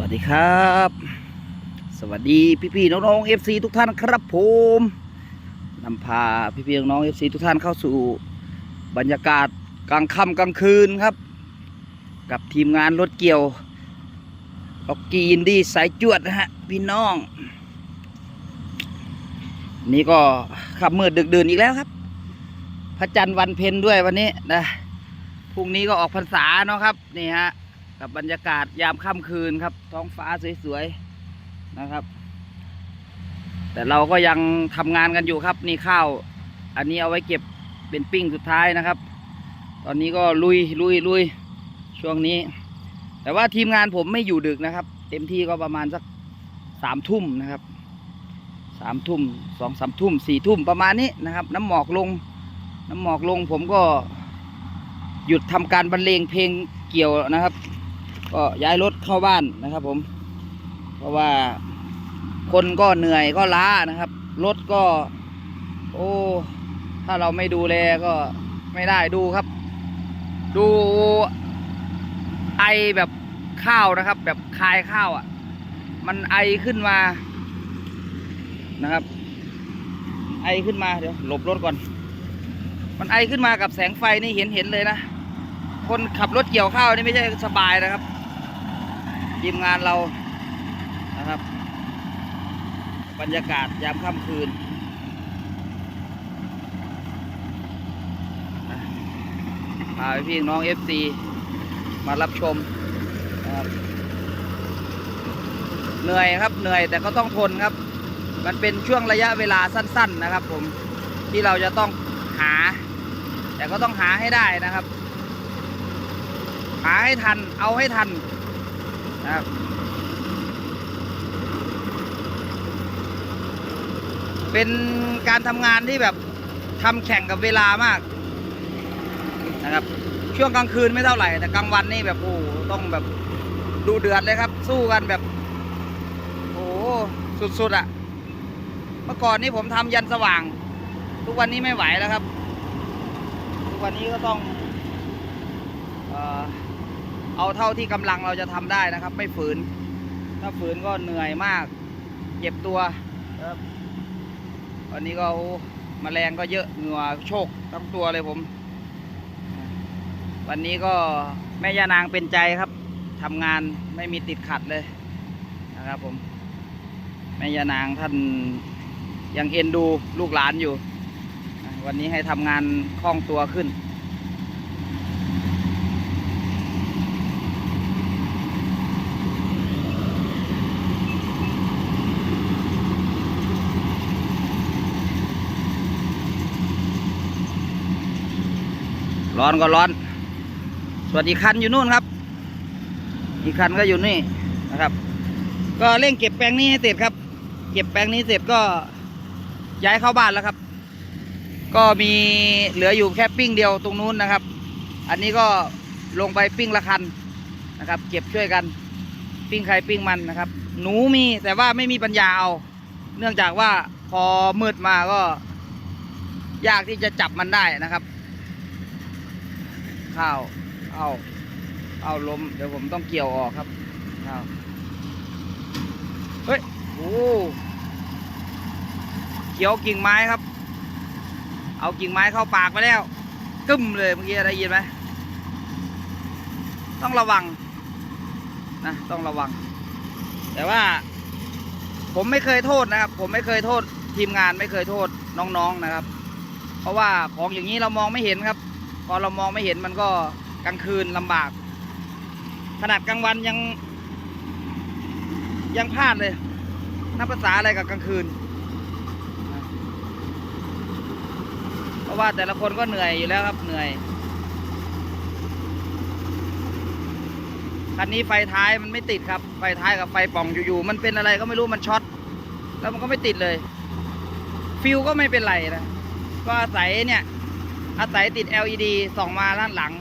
วัสดีครับ สวัสดีพี่ๆน้องๆเอฟซีทุกท่านครับผมนำพาพี่ๆน้องๆเอฟซีทุกท่านเข้าสู่บรรยากาศกลางค่ำกลางคืนครับ กับทีมงานรถเกี่ยวออกกีนดี้สายจวดนะฮะพี่น้อง นี่ก็ขับมืดดึกดื่นอีกแล้วครับ พระจันทร์วันเพ็ญด้วยวันนี้นะพรุ่งนี้ก็ออกพรรษาเนาะครับนี่ฮะ กับบรรยากาศยามค่ำคืนครับ ท้องฟ้าสวยๆนะครับ แต่เราก็ยังทำงานกันอยู่ครับ นี่ข้าว อันนี้เอาไว้เก็บเป็นปิ้งสุดท้ายนะครับ ตอนนี้ก็ลุยลุยลุยช่วงนี้ แต่ว่าทีมงานผมไม่อยู่ดึกนะครับ เต็มที่ก็ประมาณสักสามทุ่มนะครับสามทุ่มสองสามทุ่มสี่ทุ่มประมาณนี้นะครับ น้ำหมอกลง น้ำหมอกลงผมก็หยุดทำการบรรเลงเพลงเกี่ยวนะครับ ก็ย้ายรถเข้าบ้านนะครับ ผม เพราะว่าคนก็เหนื่อยก็ล้านะครับ รถก็ โอ้ ถ้าเราไม่ดูแลก็ไม่ได้ดูครับ ดูไอแบบข้าวนะครับ แบบคายข้าวอะ มันไอขึ้นมานะครับ ไอขึ้นมาเดี๋ยวหลบรถก่อน มันไอขึ้นมากับแสงไฟนี่เห็นเห็นเลยนะ คนขับรถเกี่ยวข้าวนี่ไม่ใช่สบายนะครับ ทีมงานเรานะครับ บรรยากาศยามค่ำคืน พาพี่น้องเอฟซีมารับชมนะครับเหนื่อยครับเหนื่อยแต่ก็ต้องทนครับ มันเป็นช่วงระยะเวลาสั้น ๆนะครับ ผมที่เราจะต้องหา แต่ก็ต้องหาให้ได้นะครับ หาให้ทันเอาให้ทัน นะครับเป็นการทำงานที่แบบทำแข่งกับเวลามากนะครับ ช่วงกลางคืนไม่เท่าไหร่ แต่กลางวันนี่แบบโอ้ต้องแบบดูเดือดเลยครับ สู้กันแบบโอ้สุดๆอะ่ะ เมื่อก่อนนี้ผมทำยันสว่าง ทุกวันนี้ไม่ไหวแล้วครับ ทุกวันนี้ก็ต้องเอ่อ เอาเท่าที่กำลังเราจะทำได้นะครับ ไม่ฝืน ถ้าฝืนก็เหนื่อยมาก เจ็บตัวครับวันนี้ก็โอ้แมลงก็เยอะเหงื่อโชกทั้งตัวเลยผม วันนี้ก็แม่ย่านางเป็นใจครับทำงานไม่มีติดขัดเลยนะครับผมแม่ย่านางท่านยังเอ็นดูลูกหลานอยู่ วันนี้ให้ทำงานคล่องตัวขึ้น ร้อนก็ร้อน ส่วนอีกคันอยู่นู่นครับ อีกคันก็อยู่นี่นะครับ ก็เร่งเก็บแปลงนี้ให้เสร็จครับ เก็บแปลงนี้เสร็จก็ย้ายเข้าบ้านแล้วครับ ก็มีเหลืออยู่แค่ปิ้งเดียวตรงนู้นนะครับ อันนี้ก็ลงไปปิ้งละคันนะครับ เก็บช่วยกัน ปิ้งใครปิ้งมันนะครับ หนูมีแต่ว่าไม่มีปัญญาเอา เนื่องจากว่าพอมืดมาก็ ยากที่จะจับมันได้นะครับ ข้าว เอาเอาล้ม เดี๋ยวผมต้องเกี่ยวออกครับข้าวเฮ้ย โอ้เขียวกิ่งไม้ครับ เอากิ่งไม้เข้าปากไปแล้ว กึ้มเลยเมื่อกี้ได้ยินไหม ต้องระวังนะต้องระวัง แต่ว่า ผมไม่เคยโทษนะครับ ผมไม่เคยโทษทีมงานไม่เคยโทษน้องๆนะครับ เพราะว่าของอย่างนี้เรามองไม่เห็นครับ พอเรามองไม่เห็นมันก็กลางคืนลำบาก ขนาดกลางวันยัง ยังพลาดเลยนับภาษาอะไรกับกลางคืน เพราะว่าแต่ละคนก็เหนื่อยอยู่แล้วครับเหนื่อยคันนี้ไฟท้ายมันไม่ติดครับ ไฟท้ายกับไฟป่องอยู่ๆมันเป็นอะไรก็ไม่รู้มันช็อตแล้วมันก็ไม่ติดเลย ฟิวก็ไม่เป็นไรนะก็อาศัยเนี่ย อาศัยติด LED ส่องมาด้านหลัง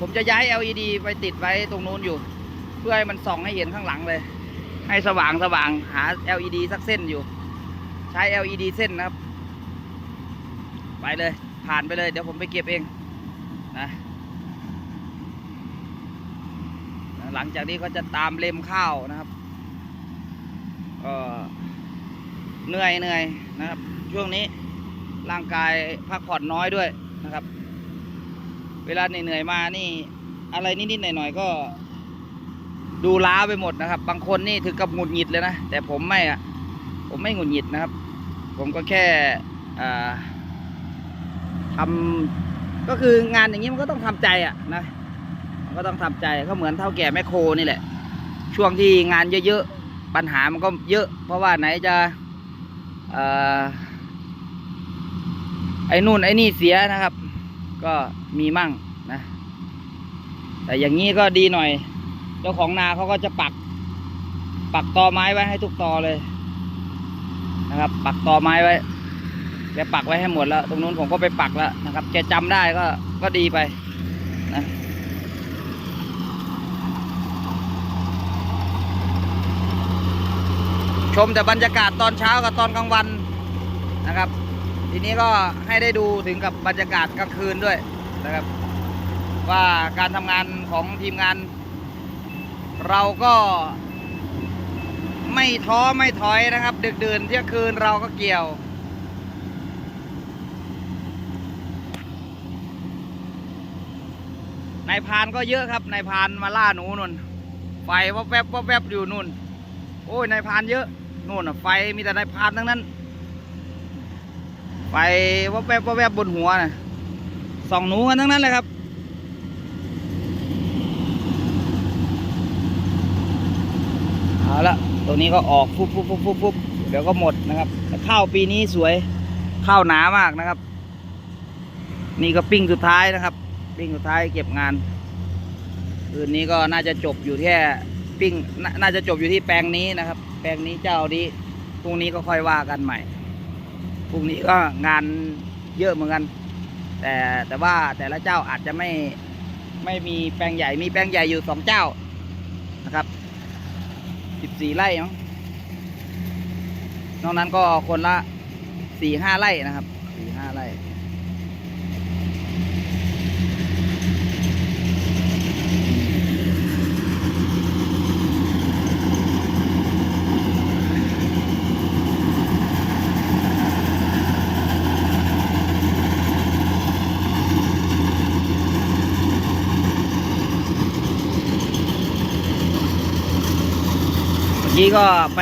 ผมจะย้าย LED ไปติดไว้ตรงนู้นอยู่ เพื่อให้มันส่องให้เห็นข้างหลังเลย ให้สว่างสว่างหา LED สักเส้นอยู่ ใช้ LED เส้นนะครับ ไปเลยผ่านไปเลยเดี๋ยวผมไปเก็บเองนะหลังจากนี้ก็จะตามเล็มข้าวนะครับก็เหนื่อยเหนื่อยนะครับ ช่วงนี้ร่างกายพักผ่อนน้อยด้วย นะครับ เวลาเหนื่อยๆมานี่ อะไรนิดๆหน่อยๆก็ ดูล้าไปหมดนะครับ บางคนนี่ถึงกับหงุดหงิดเลยนะแต่ผมไม่อะผมไม่หงุดหงิดนะครับ ผมก็แค่อ่าทำก็คืองานอย่างนี้มันก็ต้องทำใจอะนะมันก็ต้องทำใจก็เหมือนเท่าแก่แม่โคนี่แหละ ช่วงที่งานเยอะๆปัญหามันก็เยอะ เพราะว่าไหนจะอ่อ ไอ้นู่นไอ้นี่เสียนะครับ ก็มีมั่งนะ แต่อย่างนี้ก็ดีหน่อย เจ้าของนาเขาก็จะปัก ปักตอไม้ไว้ให้ทุกตอเลย นะครับ ปักตอไม้ไว้แกปักไว้ให้หมดแล้ว ตรงนู้นผมก็ไปปักแล้วนะครับแกจำได้ก็ก็ดีไปนะชมแต่บรรยากาศตอนเช้ากับตอนกลางวันนะครับ ทีนี้ก็ให้ได้ดูถึงกับบรรยากาศกลางคืนด้วยนะครับ ว่าการทำงานของทีมงาน เราก็ไม่ท้อไม่ถอยนะครับ ดึกดื่นเที่ยงคืนเราก็เกี่ยว นายพานก็เยอะครับนายพานมาล่าหนูนุ่น ไฟวับแวบวับแวบอยู่นุ่น โอ้ยนายพานเยอะนู่นน่ะไฟมีแต่นายพานทั้งนั้น ไฟวับแวบวับแวบบนหัวนะสองหนูกันทั้งนั้นเลยครับ เอาละตรงนี้ก็ออกปุ๊บปุ๊บปุ๊บปุ๊บปุ๊บเดี๋ยวก็หมดนะครับแต่ข้าวปีนี้สวยข้าวหนามากนะครับ นี่ก็ปิ้งสุดท้ายนะครับ ปิ้งสุดท้ายเก็บงานคืนนี้ก็น่าจะจบอยู่แค่ปิ้งนน่าจะจบอยู่ที่แปลงนี้นะครับ แปลงนี้เจ้านี้พรุ่งนี้ก็ค่อยว่ากันใหม่ รุ่งนี้ก็งานเยอะเหมือนกัน แต่แต่ว่าแต่ละเจ้าอาจจะไม่ไม่มีแปลงใหญ่มีแปลงใหญ่อยู่สองเจ้านะครับสิบสี่ไร่นอกนั้นก็คนละสี่ห้าไร่นะครับสี่ห้าไร่ เมื่อ กี้ก็ไป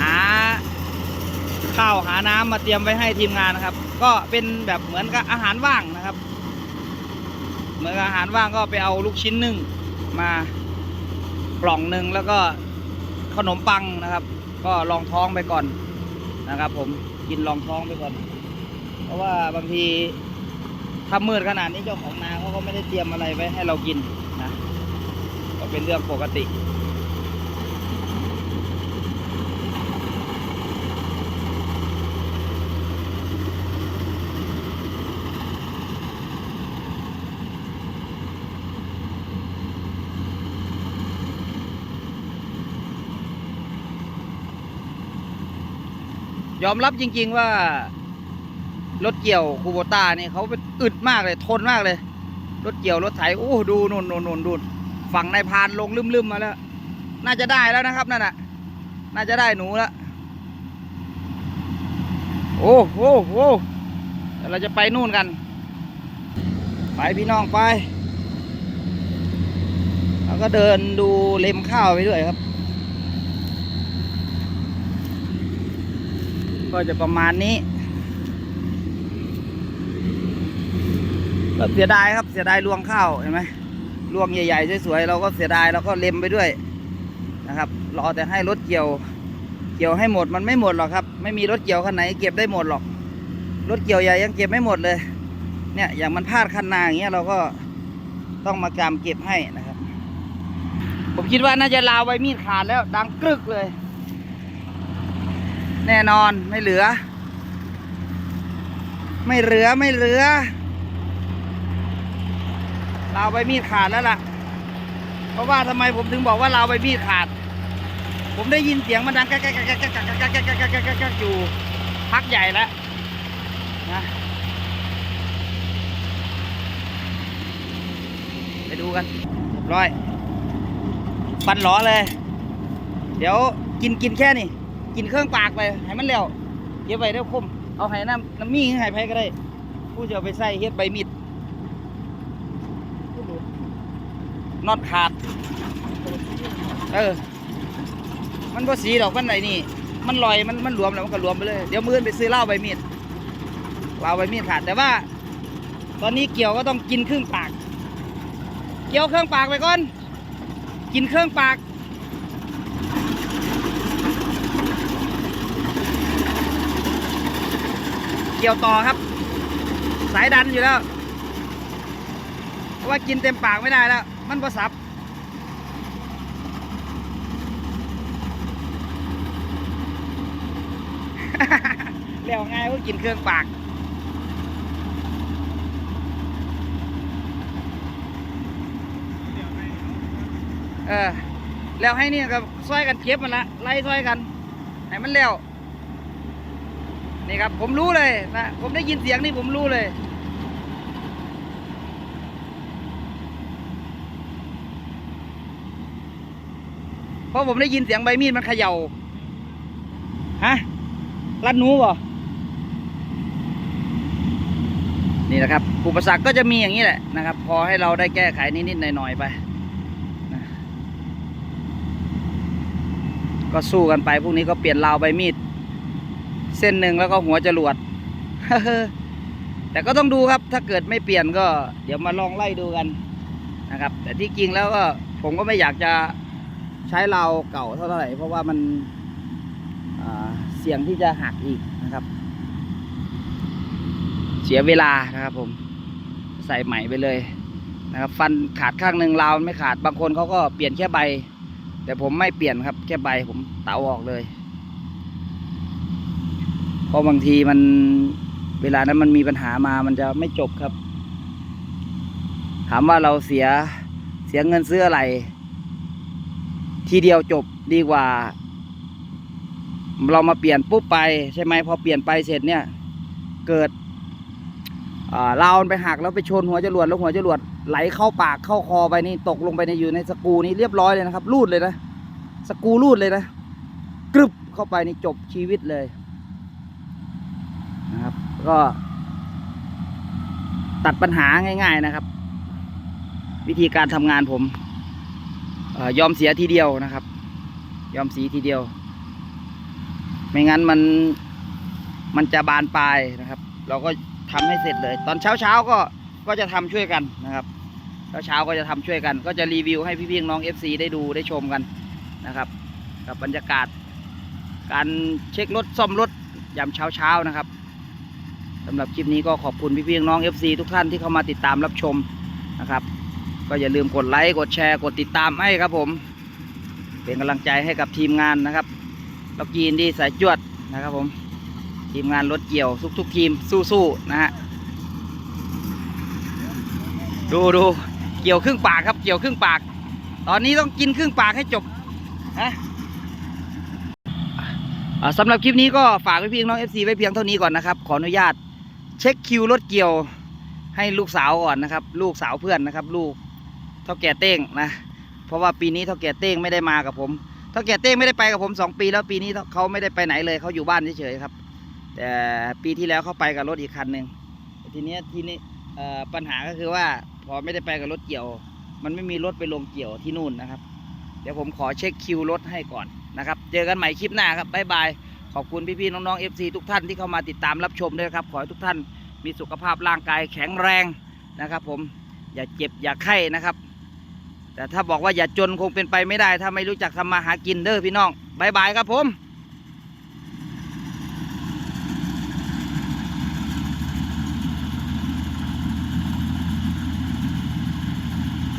หาข้าวหาน้ำมาเตรียมไว้ให้ทีมงานนะครับ ก็เป็นแบบเหมือนกับอาหารว่างนะครับ เหมือนอาหารว่างก็ไปเอาลูกชิ้นนึ่งมากล่องหนึ่งแล้วก็ขนมปังนะครับ ก็ลองท้องไปก่อนนะครับ ผมกินลองท้องไปก่อน เพราะว่าบางทีถ้ามืดขนาดนี้เจ้าของนาเขาก็ไม่ได้เตรียมอะไรไว้ให้เรากินนะก็เป็นเรื่องปกติ ยอมรับจริง ๆว่ารถเกี่ยวคูโบต้านี่เขาเป็นอึดมากเลยทนมากเลย รถเกี่ยวรถไถโอ้ดูนู่นนู่นนดูฝั่งนายพานลงลืมๆมาแล้ว น่าจะได้แล้วนะครับนั่นน่ะ น่าจะได้หนูล้วโอ้โหโอ้เดี๋ยวเราจะไปนู่นกัน ไปพี่น้องไป แล้วก็เดินดูเล็มข้าวไปด้วยครับ ก็จะประมาณนี้ก็เสียดายครับเสียดายรวงข้าวเห็นไหมรวงใหญ่ๆสวยๆเราก็เสียดายเราก็เล็มไปด้วยนะครับรอแต่ให้รถเกี่ยว เกี่ยวให้หมดมันไม่หมดหรอกครับ ไม่มีรถเกี่ยวคันไหนเก็บได้หมดหรอก รถเกี่ยวใหญ่ยังเก็บไม่หมดเลย เนี่ยอย่างมันพลาดคันนาอย่างเงี้ยเราก็ต้องมากำเก็บให้นะครับ ผมคิดว่าน่าจะลาวไว้มีดขาดแล้ว ดังกรึกเลย แน่นอนไม่เหลือ ไม่เหลือไม่เหลือลาวใบมีดขาดแล้วล่ะ เพราะว่าทำไมผมถึงบอกว่าลาวใบมีดขาด ผมได้ยินเสียงมันดังแก๊กแก๊กแก๊กแก๊กแก๊กแก๊กแก๊กแก๊กแก๊กอยู่พักใหญ่แล้วนะไปดูกันเรียบร้อยฟันหลอเลย เดี๋ยวกินกินแค่นี้ กินเครื่องปากไปให้มันเร็วเก็บไว้เดี๋ยวคม เอาให้น้ำน้ำมีให้ไผก็ได้ ผู้จะเอาไปใส่เฮ็ดใบมีดน็อตขาด เออ มันบ่สีดอกมันไหนนี่ มันลอย มัน มันรวมแล้วมันก็รวมไปเลย เดี๋ยวมืออนไปซื้อเหล้าใบมีดเหล้าใบมีดขาด แต่ว่า ตอนนี้เกี่ยวก็ต้องกินครึ่งปาก เกี่ยวเครื่องปากไปก่อน กินเครื่องปาก เกี่ยวต่อครับ สายดันอยู่แล้ว เพราะว่ากินเต็มปากไม่ได้แล้ว มันประสับแล้วง่ายก็กินเครื่องปากเออแล้วให้นี่กับซอยกันเก็บมันละไล่ซอยกัน ให้มันแล้ว นี่ครับ ผมรู้เลยนะผมได้ยินเสียงนี่ผมรู้เลยเพราะผมได้ยินเสียงใบมีดมันเขย่าฮะรัดนูบ่นี่แหละครับ อุปสรรคก็จะมีอย่างนี้แหละนะครับ พอให้เราได้แก้ไขนิดๆหน่อยๆไปนะก็สู้กันไปพวกนี้ก็เปลี่ยนราวใบมีด เส้นหนึ่งแล้วก็หัวจรวดแต่ก็ต้องดูครับถ้าเกิดไม่เปลี่ยนก็ เดี๋ยวมาลองไล่ดูกันนะครับ แต่ที่จริงแล้วก็ผมก็ไม่อยากจะใช้เราเก่าเท่าไหร่ เพราะว่ามันเสี่ยงที่จะหักอีกนะครับ เสียเวลานะครับผมใส่ใหม่ไปเลยนะครับฟันขาดข้างหนึ่งราวไม่ขาดบางคนเขาก็เปลี่ยนแค่ใบ แต่ผมไม่เปลี่ยนครับแค่ใบผมเตาออกเลย เพราะบางทีมันเวลานั้นมันมีปัญหามามันจะไม่จบครับ ถามว่าเราเสียเสียเงินซื้ออะไร ทีเดียวจบดีกว่า เรามาเปลี่ยนปุ๊บไปใช่ไหมพอเปลี่ยนไปเสร็จเนี่ย เกิดเราไปหักแล้วไปชนหัวจรวดแล้วหัวจรวดไหลเข้าปากเข้าคอไปนี่ตกลงไปในอยู่ในสกูนี้เรียบร้อยเลยนะครับ รูดเลยนะสกูรูดเลยนะกรึบเข้าไปนี่จบชีวิตเลย นะครับ ก็ ตัดปัญหาง่าย ๆนะครับ วิธีการทำงานผมออยอมเสียทีเดียวนะครับ ยอมสีทีเดียว ไม่งั้นมันมันจะบานปลายนะครับ เราก็ทำให้เสร็จเลย ตอนเช้าเช้าๆก็ก็จะทำช่วยกันนะครับเช้าเช้าๆก็จะทำช่วยกัน ก็จะรีวิวให้พี่ๆน้อง FC ได้ดูได้ชมกันนะครับ กับบรรยากาศ การเช็ครถซ่อมรถยามเช้าเช้าๆนะครับ สำหรับคลิปนี้ก็ขอบคุณพี่ๆน้อง FC ทุกท่านที่เข้ามาติดตามรับชมนะครับ ก็อย่าลืมกดไลค์กดแชร์กดติดตามให้ครับผม เป็นกำลังใจให้กับทีมงานนะครับล็อกยีนดีสายจวดนะครับผมทีมงานรถเกี่ยวทุกๆทีมสู้ๆนะฮะดูดูเกี่ยวครึ่งปากครับเกี่ยวครึ่งปาก ตอนนี้ต้องกินครึ่งปากให้จบนะสำหรับคลิปนี้ก็ฝากไว้เพียงน้อง FC ไว้เพียงเท่านี้ก่อนนะครับ ขออนุญาต เช็คคิวรถเกี่ยวให้ลูกสาวก่อนนะครับ ลูกสาวเพื่อนนะครับ ลูกเท่าแก่เต้งนะ เพราะว่าปีนี้เท่าแก่เต้งไม่ได้มากับผมเท่าแก่เต้งไม่ได้ไปกับผมสองปีแล้วปีนี้เขาไม่ได้ไปไหนเลยเขาอยู่บ้านเฉยๆครับ แต่ปีที่แล้วเขาไปกับรถอีกคันหนึ่งทีนี้ทีนี้ปัญหาก็คือว่าพอไม่ได้ไปกับรถเกี่ยว มันไม่มีรถไปลงเกี่ยวที่นู่นนะครับ เดี๋ยวผมขอเช็คคิวรถให้ก่อนนะครับ เจอกันใหม่คลิปหน้าครับบ๊ายบาย ขอบคุณพี่ๆน้องๆ FC ทุกท่านที่เข้ามาติดตามรับชมด้วยครับ ขอให้ทุกท่านมีสุขภาพร่างกายแข็งแรงนะครับผมอย่าเจ็บอย่าไข้นะครับ แต่ถ้าบอกว่าอย่าจนคงเป็นไปไม่ได้ ถ้าไม่รู้จักทำมาหากินเด้อพี่น้องบายบายครับผม